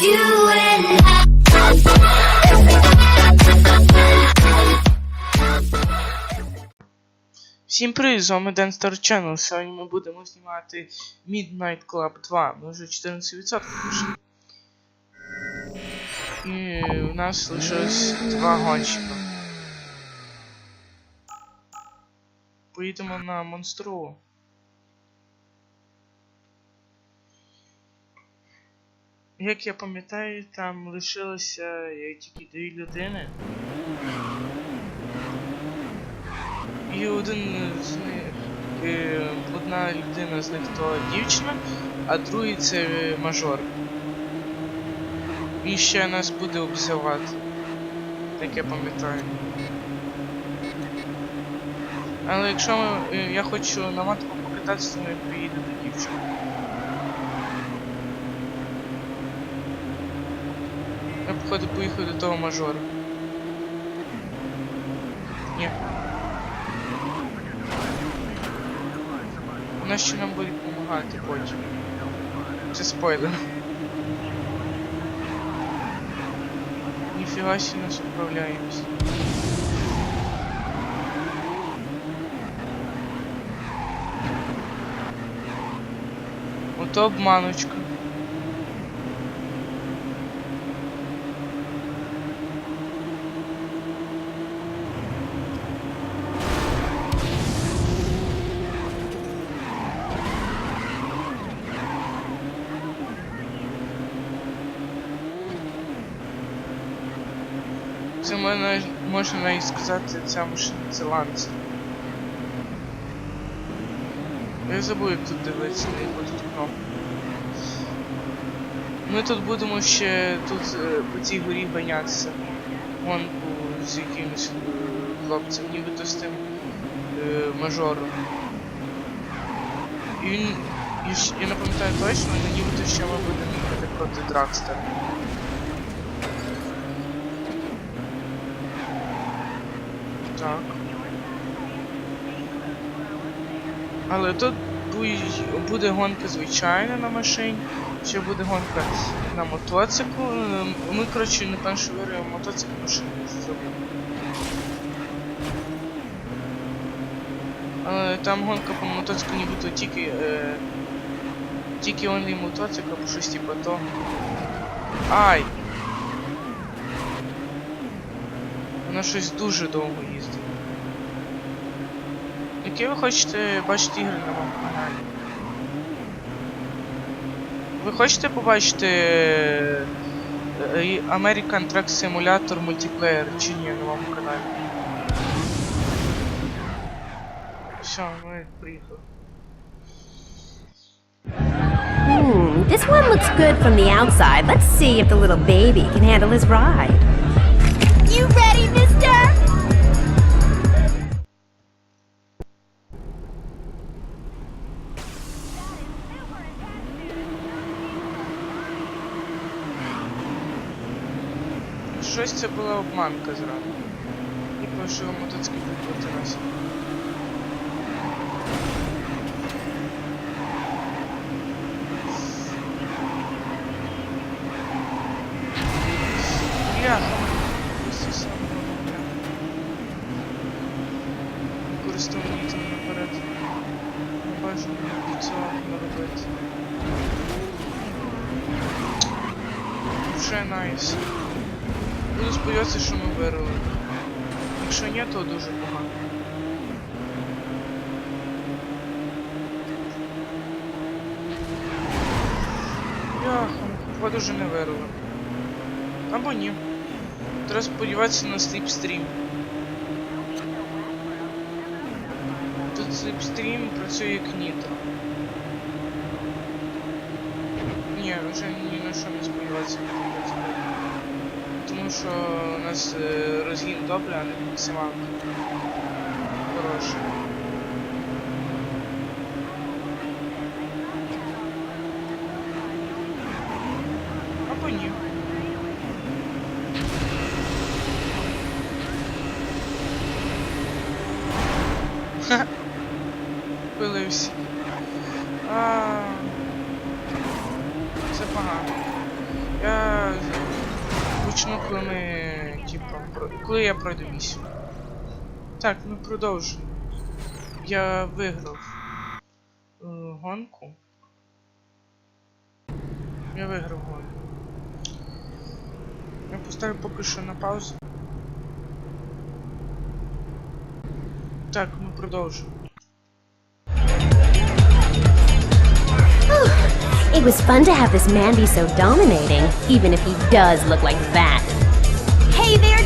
Всім привіт, з вами Ден Star Channel. Сьогодні ми будемо знімати Midnight Club 2. Ми вже 14% пройшли. І у нас лишилось два гонщика. Поїдемо на Монстру. Як я пам'ятаю, там лишилося тільки дві людини. І один з них, е, одна людина з них то дівчина, а другий це мажор. Він ще нас буде обзивати. Так я пам'ятаю. Але якщо ми, е, я хочу на матку покататися, то ми поїдемо до дівчини. походу поїхав до того мажора. Ні. Вона ще нам буде допомагати потім. Це спойлер. Ніфіга сі нас управляємось. Ото обманочка. Мене можна навіть сказати, ця машина це ланц. Я забув, як тут дивитися на тут кнопку. Ми тут будемо ще тут е, по цій горі ганятися. Гонку з якимось е, хлопцем, нібито з тим е, мажором. І він. Щ- я не пам'ятаю точно, але нібито ще ми будемо їхати проти Дракстера. Так. Але тут бу- буде гонка звичайна на машині, ще буде гонка на мотоциклу. Ем, Ми, коротше, напевно, що виграємо мотоцикл машину зробимо. Але там гонка по мотоциклу нібито тільки. Е, тільки онлі мотоцикл, або щось типу того. Ай! Вона щось дуже довго їздить. Які ви хочете бачити ігри на моєму каналі? Ви хочете побачити е, е, American Truck Simulator Multiplayer чи ні на моєму каналі? Все, ми приїхали. Hmm, this one looks good from the outside. Let's see if the little baby can handle his ride. You ready, Щось це була обманка зразу. І пишу мотоцикл проти нас. Бляха. До цього не. Вже найс. Буду сподіватися, що ми виграли. Якщо ні, то дуже погано. Яха, походу вже не виграли. Або ні. Треба сподіватися на сліпстрім. Тут сліпстрім працює як нітро. Ні, вже ні на що не сподіватися. Що у нас е, розгін добре, а не максимально Хороший. Або ні. Ха. Пилився. А, Це погано. Я почну, коли ми. Типа, про... коли я пройду місію. Так, ми продовжуємо. Я виграв е, гонку. Я виграв гонку. Я поставлю поки що на паузу. Так, ми продовжуємо. It was fun to have this man be so dominating, even if he does look like that.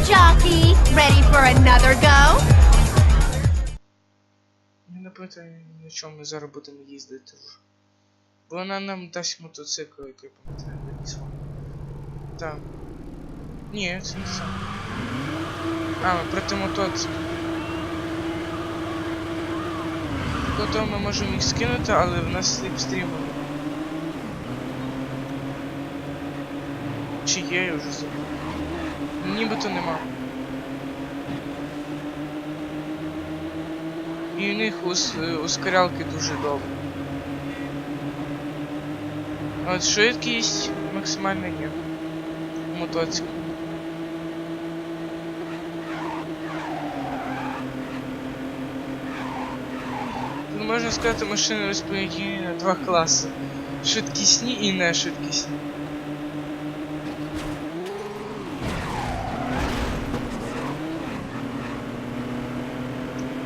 Jockey. Ready for another go? Не питаю, на чому ми зараз будемо їздити вона нам дасть мотоцикл, який пам'ятаю, виніс вам. Так. Ні, це не саме. А, ми проти мотоцикла. Тобто ми можемо їх скинути, але в нас сліпстрім. Чи є, я вже забув. Нібито нема. І у них ус, ускорялки дуже довго. А От швидкість максимальна є. Мотоцикл. Тут можна сказати, машини розподілені на два класи. Швидкісні і не швидкісні.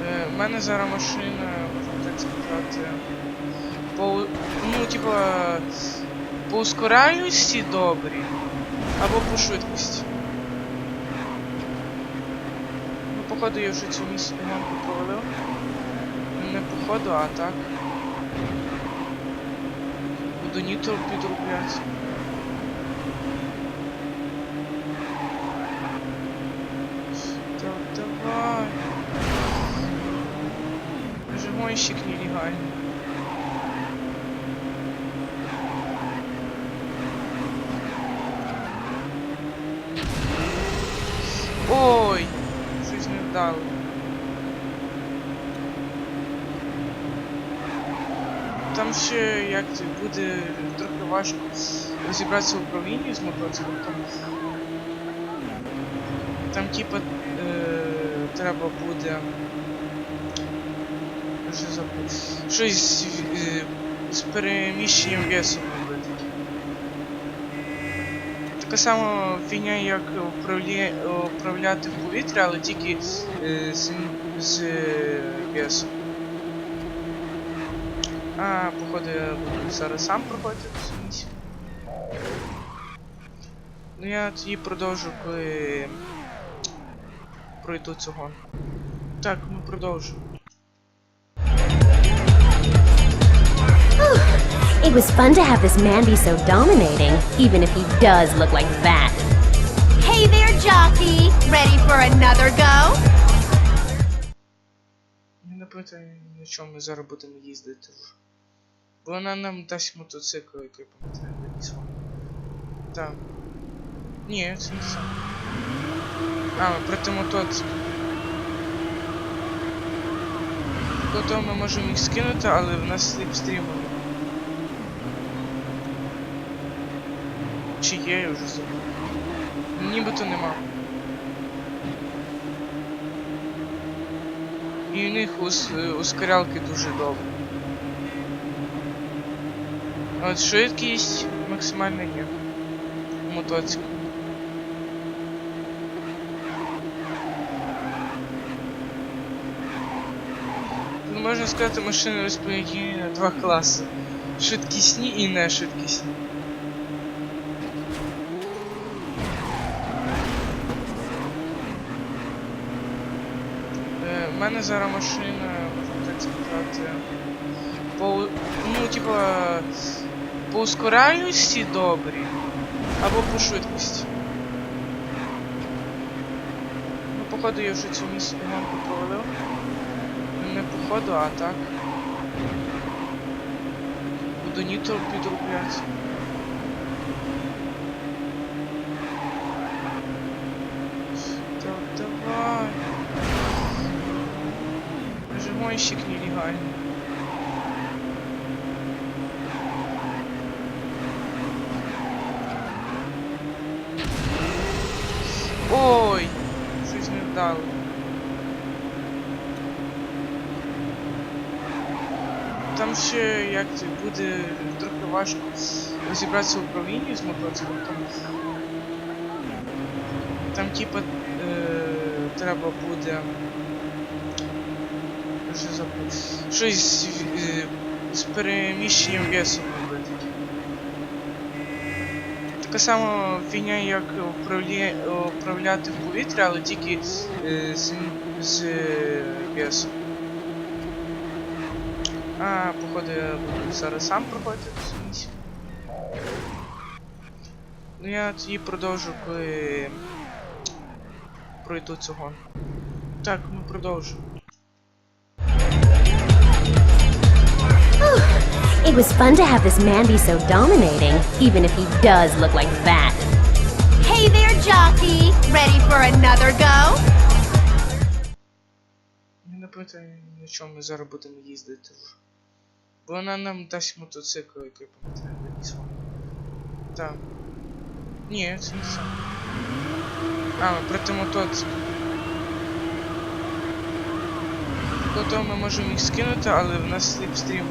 Е, У мене зараз машина, можна так сказати. По, ну, типа, по ускоряюсті добрі, або по швидкості. Ну, походу я вже цю місію провалив. Не походу, а так. Буду нітро підробляти. Так, давай. Же гонщик нелегальный. Ой, щось не вдало. Там ще як буде трохи важко розібратися в управлінні з мотоциклом. Там, там типа е, треба буде. Щось е, з переміщенням весу робити. Така сама фігня, як управляти в повітря, але тільки е, з, з е, весом. А, походу я буду зараз сам проходити цю місію. Ну я тоді продовжу, коли пройду гонку. Так, ми продовжуємо. It was fun to have this man be so dominating, even if he does look like that. Hey there, jockey. Ready for another go? Не питаю, на чому ми зараз будемо їздити вже. Бо вона нам дасть мотоцикл, який пам'ятаю, виніс вам. Так. Ні, це не саме. А, ми проти мотоцикла. Тобто ми можемо їх скинути, але в нас сліпстрім. Чи є, я вже забув. Нібито нема. І у них ус, е, ускорялки дуже довго. А От швидкість максимальна є. Мотоцикл. Тут можна сказати, машини розподілені на два класи. Швидкісні і не швидкісні. Мене зараз машина, можна так сказати. По, ну, типа, по ускоряюсті добрі, або по швидкості. Ну, походу я вже цю місію гонку провалив. Не походу, а так. Буду нітро підробляти. Так, давай. Же гонщик нелегальный. вдало. Там ще як це буде трохи важко розібратися в управлінні з мотоциклом. Там, там типа е, треба буде. Щось е, з переміщенням весу робити. Така сама фігня, як управляти в повітря, але тільки е, з, з е, весом. А, походу я буду зараз сам проходити цю місію. Ну я тоді продовжу, коли пройду цього. Так, ми продовжимо. It was fun to have this man be so dominating, even if he does look like that. Hey there, jockey. Ready for another go? Я не пам'ятаю, на чому ми зараз будемо їздити вже. Бо вона нам дасть мотоцикл, який пам'ятаю, виніс вам. Так. Ні, це не сам. А, ми проти мотоцикла. Тобто ми можемо їх скинути, але в нас сліпстрім.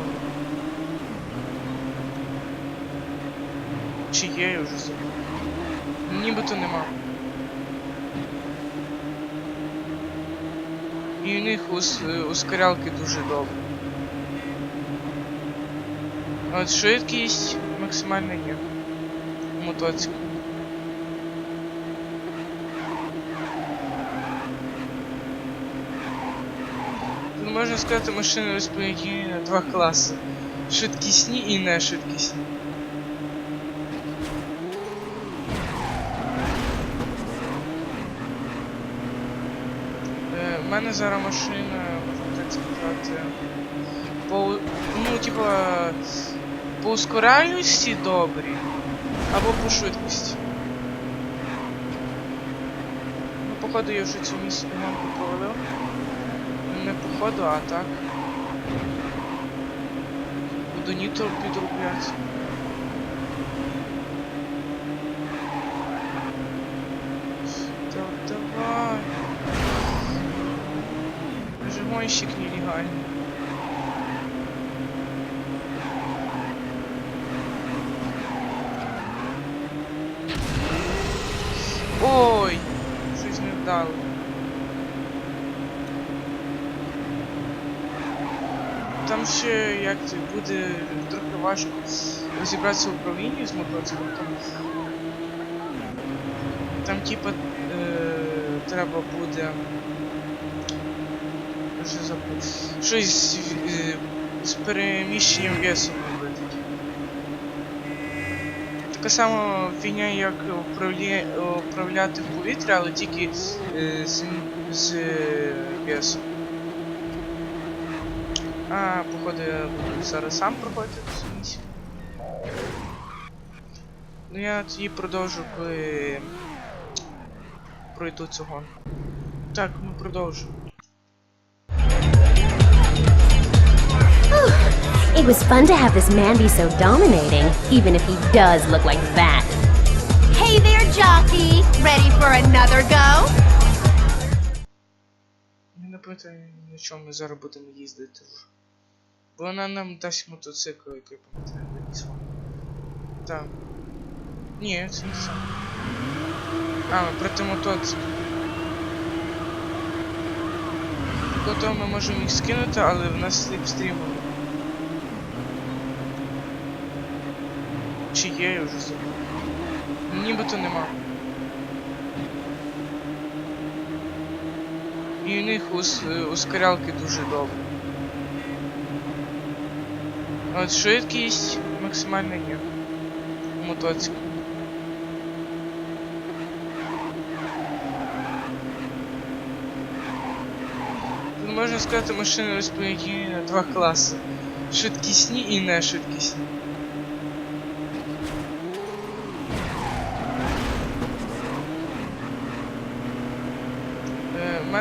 Чи є, я вже забув. Нібито нема. І в них ус, е, ускорялки дуже добре. А От швидкість максимальна є. У мотоциклі. Тут можна сказати, машини розподілені на два класи. Швидкісні і не швидкісні. У мене зараз машина, можна так сказати. По, ну, типа, по ускоряності добрі, або по швидкості. Ну, походу я вже цю місію провалив. Не походу, а так. Буду нітро підробляти. Даже мойщик нелегальный. Ой, щось не вдало. Там ще як це буде трохи важко розібратися в управлінні з мотоциклом. Там, там типа е, треба буде. Вже забув. Щось е, з переміщенням весу робити. Така сама фігня, як управляти в повітря, але тільки е, з, з е, весом. А, походу я буду зараз сам проходити цю місію. Ну я тоді продовжу, коли пройду цього. Так, ми продовжимо. It was fun to have this man be so dominating, even if he does look like that. Hey there, jockey. Ready for another go? Я не пам'ятаю, на чому ми зараз будемо їздити вже. Бо вона нам дасть мотоцикл, який пам'ятаю, виніс вам. Так. Ні, це не сам. А, ми проти мотоцикла. Тобто ми можемо їх скинути, але в нас сліпстрім. Чи є, я вже забув. Нібито нема. І в них ус, е, ускорялки дуже добре. От швидкість максимальна є. У мотоциклі. Тут можна сказати, машини розподілені на два класи. Швидкісні і не швидкісні.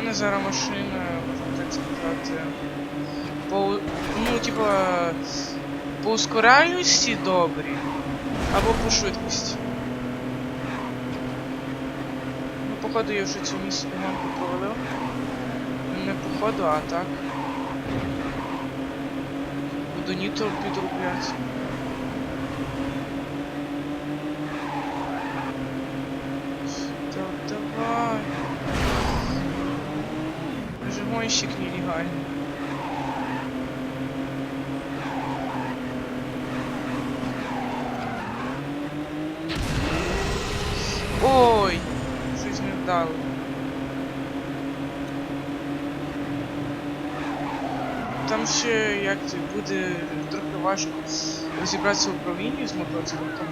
Мене зараз машина, можна так сказати. По, ну, типа, по ускоряності добрі, або по швидкості. Ну, походу я вже цю місію провалив. походу, а так. Буду нітро підробляти. Так, давай. Вже гонщик нелегальний. Ой, щось не вдало. Там ще як це буде трохи важко розібратися в управлінні з мотоциклом. Там,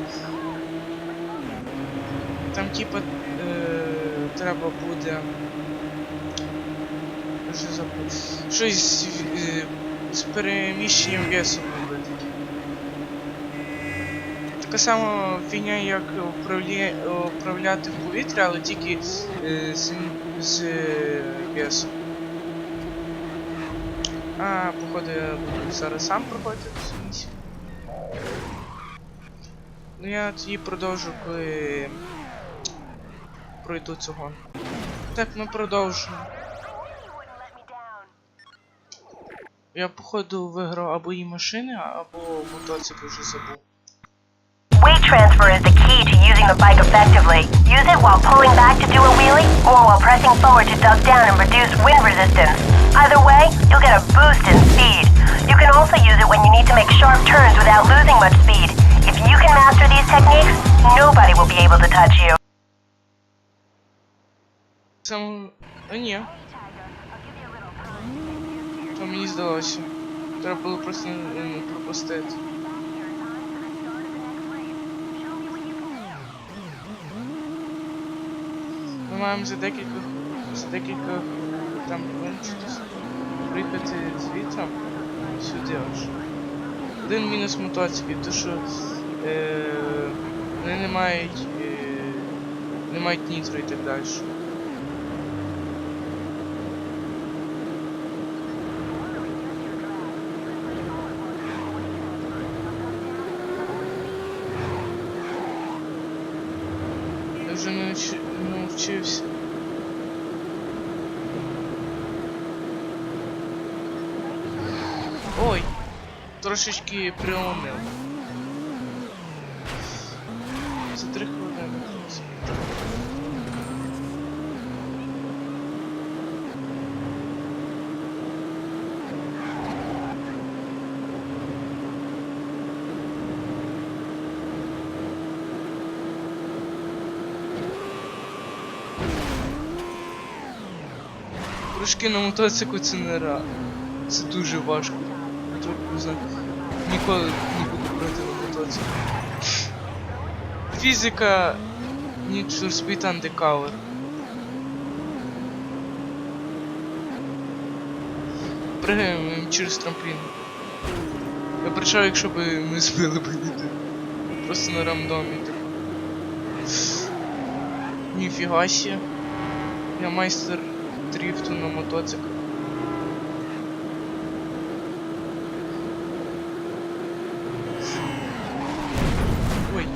там типа е, треба буде. Щось е, з переміщенням весу робити. Така сама фігня, як управля... управляти в повітря, але тільки е, з, з е, весом. А, походу я буду зараз сам проходити цю місію. Ну я тоді продовжу, коли пройду гонку. Так, ми продовжуємо. Я походу виграв або і машини, або мотоцикл вже забув. Weight transfer is the key to using the bike effectively. Use it while pulling back to do a wheelie, or while pressing forward to duck down and reduce wind resistance. Either way, you'll get a boost in speed. You can also use it when you need to make sharp turns without losing much speed. If you can master these techniques, nobody will be able to touch you. Сам. А ні. То мені здалося. Треба було просто пропустити. Ми маємо за декілька за декілька там десь приїхати звідти сюди аж. Один мінус мотоциклів, то що е, вони не мають е, не мають нітро і так далі. Я вже навчився. Ой, трошечки приумив. Прыжки на мотоциклу це не ра. Це дуже важко. Ніколи не буду брати на мотоцикл. Фізика Need for Speed Undercover. Пригаємо через трамплін. Я прийшов, якщо б ми збили б ніде. Просто на рандомі так. Ніфіга сі. Я майстер дрифту на мотоциклі. Ой.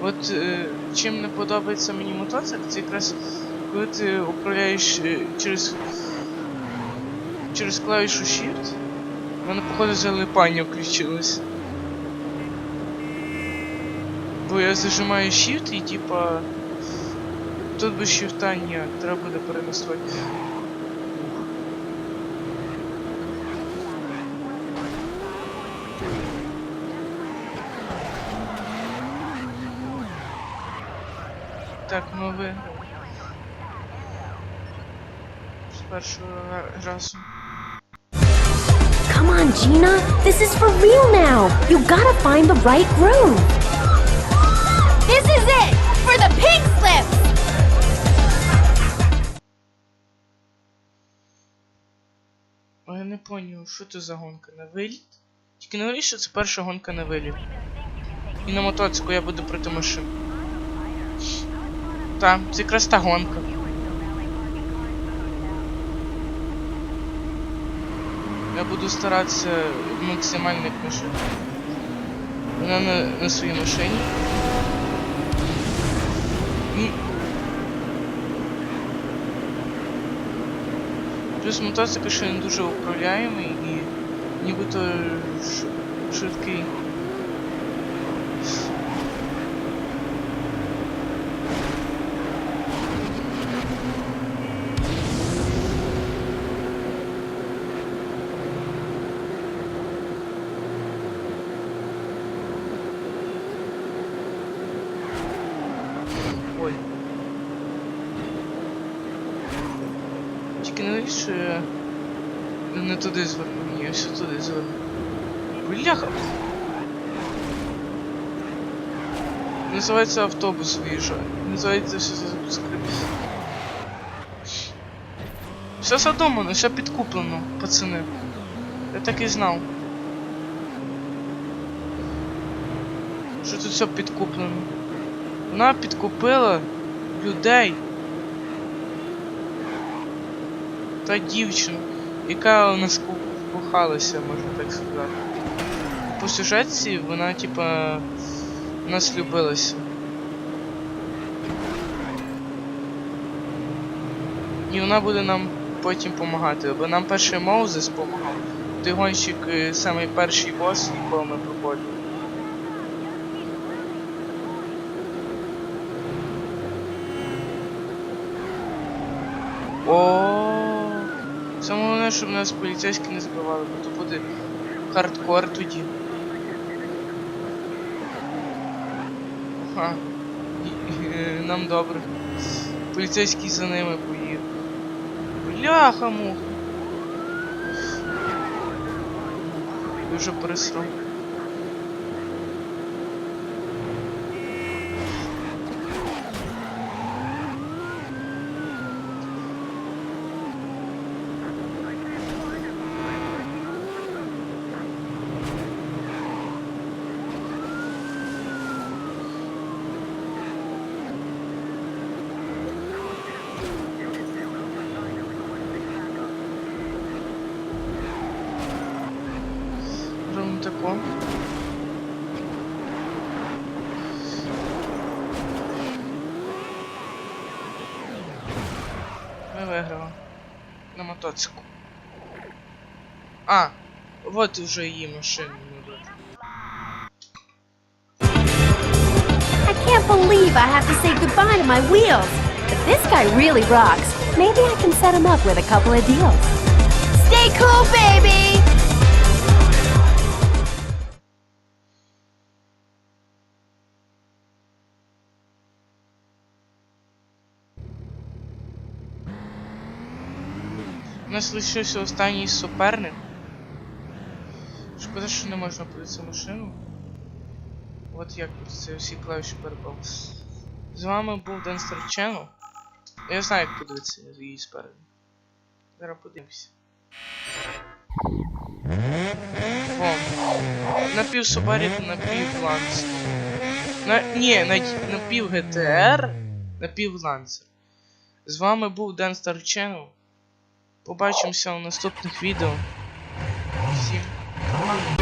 От е, чим не подобається мені мотоцикл, це якраз коли ти управляєш е, через через клавішу Shift, в мене походу залипання включилось. Бо я зажимаю Shift і типа. Тут без shift ні, треба буде перенастроїти. Так, ви. З першого разу. Gina. This is for real now. You gotta find the right groove. This is it! For the pink slips! Я не поняв, що це за гонка на виліт? Тільки не що це перша гонка на виліт. І на мотоциклу я буду проти машин. Так, це якраз та гонка. Я буду стараться максимально машинах Вона на, на своїй машині. М. Плюс мотоцикл ще не дуже управляємий і нібито швидкий. Ой. Тільки не говори, що не туди зверну, ні, все туди зверну. Бляха! Називається автобус виїжджає. Називається все закрито. Все задумано, все підкуплено, пацани. Я так і знав. Що тут все підкуплено. Вона підкупила людей. Та дівчина, яка у нас кохалася, можна так сказати. По сюжетці вона, типа, нас любилася. І вона буде нам потім допомагати, бо нам перший Моузес допомагав. Той гонщик е, самий перший бос, якого ми проходили. О, щоб нас поліцейські не забивали, бо то буде хардкор тоді. Ха. Е, Нам добре. Поліцейський за ними поїде. Бляха муха. Дуже пересрав. Ми виграли. На мотоциклу. А, вот вже її машина. ну да. I can't believe I have to say goodbye to my wheels. But this guy really rocks. Maybe I can set him up with a couple of deals. Stay cool, baby! Нас лишився останній суперник. Шкода, що не можна подивитися машину. От як це всі клавіші перепав. З вами був Денстер Channel. Я знаю, як подивитися її спереду. Зараз подивимося. О, напів Субарік, напів Ланс. На, ні, на, напів ГТР, напів Лансер. З вами був Денстер Channel. Побачимося у наступних відео. Всім. па.